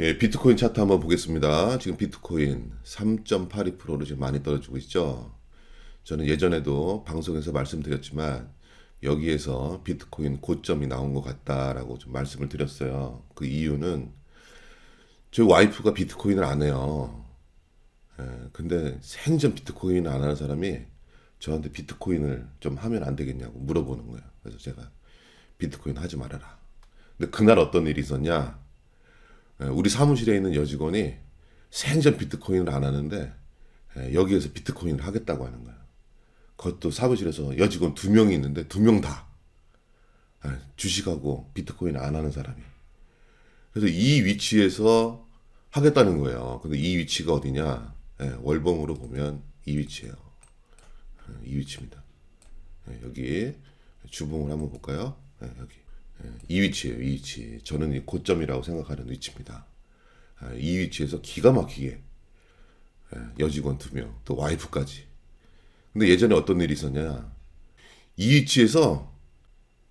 예, 비트코인 차트 한번 보겠습니다. 지금 비트코인 3.82%로 지금 많이 떨어지고 있죠. 저는 예전에도 방송에서 말씀드렸지만 여기에서 비트코인 고점이 나온 것 같다라고 좀 말씀을 드렸어요. 그 이유는 저희 와이프가 비트코인을 안 해요. 예, 근데 생전 비트코인을 안 하는 사람이 저한테 비트코인을 좀 하면 안 되겠냐고 물어보는 거예요. 그래서 제가 비트코인 하지 말아라. 근데 그날 어떤 일이 있었냐? 예, 우리 사무실에 있는 여직원이 생전 비트코인을 안 하는데 예, 여기에서 비트코인을 하겠다고 하는 거예요. 그것도 사무실에서 여직원 두 명이 있는데 두 명다 예, 주식하고 비트코인 안 하는 사람이. 그래서 이 위치에서 하겠다는 거예요. 근데 이 위치가 어디냐? 예, 월봉으로 보면 이 위치예요. 예, 이 위치입니다. 예, 여기 주봉을 한번 볼까요? 예, 여기 예, 이 위치예요. 이 위치. 저는 이 고점이라고 생각하는 위치입니다. 아, 이 위치에서 기가 막히게 예, 여직원 두 명, 또 와이프까지. 근데 예전에 어떤 일이 있었냐? 이 위치에서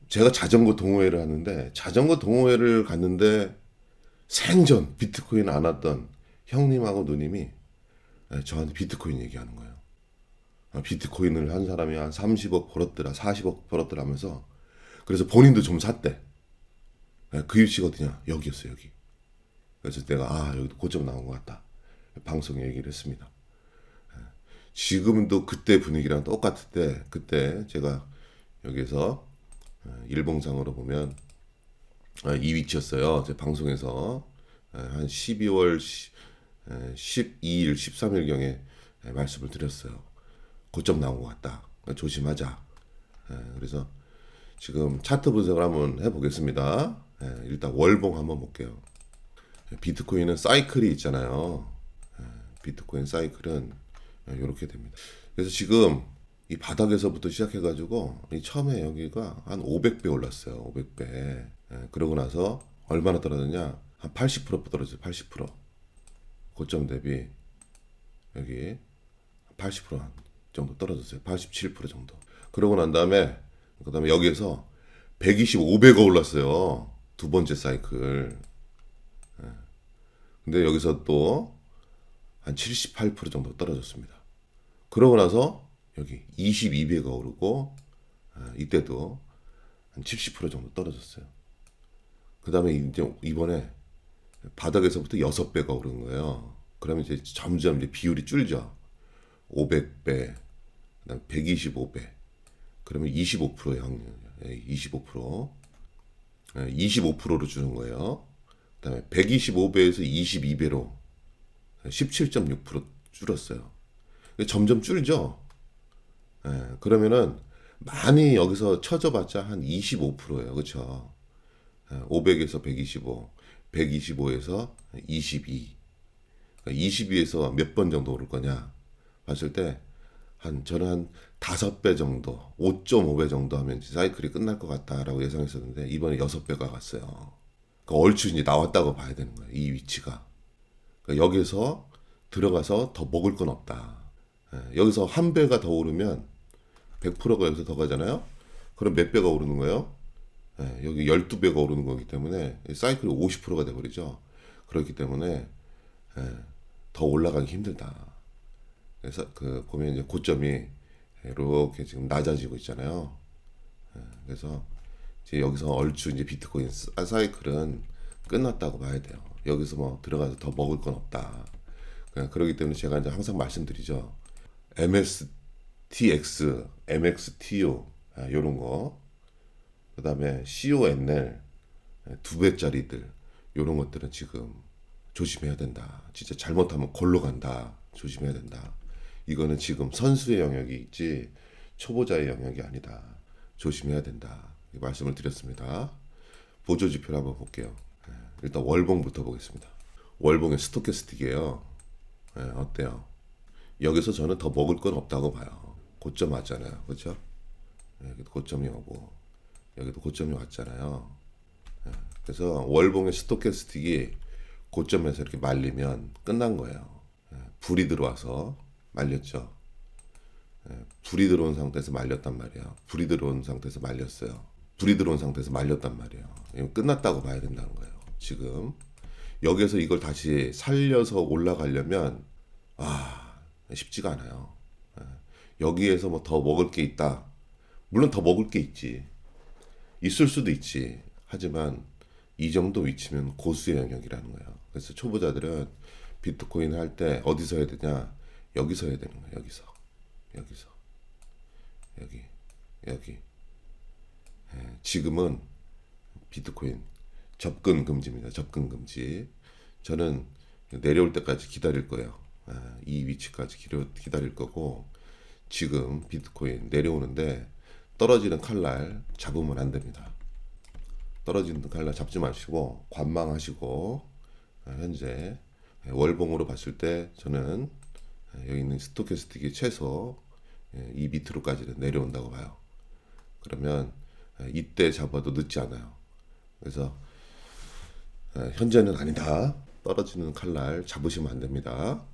제가 자전거 동호회를 하는데 자전거 동호회를 갔는데 생전 비트코인 안 왔던 형님하고 누님이 예, 저한테 비트코인 얘기하는 거예요. 아, 비트코인을 한 사람이 한 30억 벌었더라, 40억 벌었더라 하면서 그래서 본인도 좀 샀대. 예, 그 위치가 어디냐? 여기였어요, 여기. 그래서 내가 아, 여기도 고점 나온 것 같다. 방송에 얘기를 했습니다. 예, 지금도 그때 분위기랑 똑같을 때 그때 제가 여기서 어, 일봉상으로 보면 아, 이 위치였어요. 제 방송에서 에, 한 12월 12일, 13일경에 말씀을 드렸어요. 고점 나온 것 같다. 조심하자. 에, 그래서 지금 차트 분석을 한번 해보겠습니다. 에, 일단 월봉 한번 볼게요. 비트코인은 사이클이 있잖아요. 에, 비트코인 사이클은 이렇게 됩니다. 그래서 지금 이 바닥에서부터 시작해가지고 이 처음에 여기가 한 500배 올랐어요. 500배. 예, 그러고 나서 얼마나 떨어졌냐? 한 80% 떨어졌어요. 80%. 고점 대비 여기 80% 정도 떨어졌어요. 87% 정도. 그러고 난 다음에 그 다음에 여기에서 125배가 올랐어요. 두 번째 사이클. 예. 근데 여기서 또 한 78% 정도 떨어졌습니다. 그러고 나서 여기 22배가 오르고 아, 이때도 한 70% 정도 떨어졌어요. 그 다음에 이제 이번에 바닥에서부터 6배가 오른 거예요. 그러면 이제 점점 이제 비율이 줄죠. 500배, 그다음 125배, 그러면 25%의 확률, 25%, 25%로 주는 거예요. 그 다음에 125배에서 22배로 17.6% 줄었어요. 점점 줄죠. 예, 그러면은 많이 여기서 쳐져봤자 한 25%예요. 그렇죠? 500에서 125, 125에서 22. 22에서 몇 번 정도 오를 거냐? 봤을 때 한 저는 한 다섯 배 정도, 5.5배 정도 하면 사이클이 끝날 것 같다라고 예상했었는데 이번에 여섯 배가 갔어요. 그러니까 얼추 이제 나왔다고 봐야 되는 거예요. 이 위치가. 그러니까 여기서 들어가서 더 먹을 건 없다. 예, 여기서 한 배가 더 오르면 100%가 여기서 더 가잖아요. 그럼 몇 배가 오르는 거예요? 예, 여기 12배가 오르는 거기 때문에 사이클이 50%가 돼버리죠. 그렇기 때문에 예, 더 올라가기 힘들다. 그래서 그 보면 이제 고점이 이렇게 지금 낮아지고 있잖아요. 예, 그래서 이제 여기서 얼추 이제 비트코인 사- 사이클은 끝났다고 봐야 돼요. 여기서 뭐 들어가서 더 먹을 건 없다. 그냥 그러기 때문에 제가 이제 항상 말씀드리죠. MSTX, MXTO 아, 이런 거, 그 다음에 CONL 두 배짜리들 이런 것들은 지금 조심해야 된다. 진짜 잘못하면 골로 간다. 조심해야 된다. 이거는 지금 선수의 영역이 있지 초보자의 영역이 아니다. 조심해야 된다. 이 말씀을 드렸습니다. 보조 지표를 한번 볼게요. 예, 일단 월봉부터 보겠습니다. 월봉의 스토캐스틱이에요. 예, 어때요? 여기서 저는 더 먹을 건 없다고 봐요. 고점 왔잖아요. 그렇죠? 여기도 고점이 오고 여기도 고점이 왔잖아요. 예, 그래서 월봉의 스토캐스틱이 고점에서 이렇게 말리면 끝난 거예요. 예, 불이 들어와서 말렸죠. 예, 불이 들어온 상태에서 말렸단 말이에요. 불이 들어온 상태에서 말렸어요. 불이 들어온 상태에서 말렸단 말이에요. 이거 끝났다고 봐야 된다는 거예요. 지금 여기에서 이걸 다시 살려서 올라가려면 아 쉽지가 않아요. 예. 여기에서 뭐 더 먹을 게 있다. 물론 더 먹을 게 있지. 있을 수도 있지. 하지만 이 정도 위치면 고수의 영역이라는 거예요. 그래서 초보자들은 비트코인 할 때 어디서 해야 되냐? 여기서 해야 되는 거예요. 여기서. 여기서. 여기. 여기. 예, 지금은 비트코인 접근 금지입니다. 접근 금지. 저는 내려올 때까지 기다릴 거예요. 아, 이 위치까지 기려, 기다릴 거고 지금 비트코인 내려오는데 떨어지는 칼날 잡으면 안 됩니다. 떨어지는 칼날 잡지 마시고 관망하시고 아, 현재 월봉으로 봤을 때 저는 여기 있는 스토캐스틱이 최소 예, 이 밑으로까지는 내려온다고 봐요. 그러면 이때 잡아도 늦지 않아요. 그래서 아, 현재는 아니다. 떨어지는 칼날 잡으시면 안 됩니다.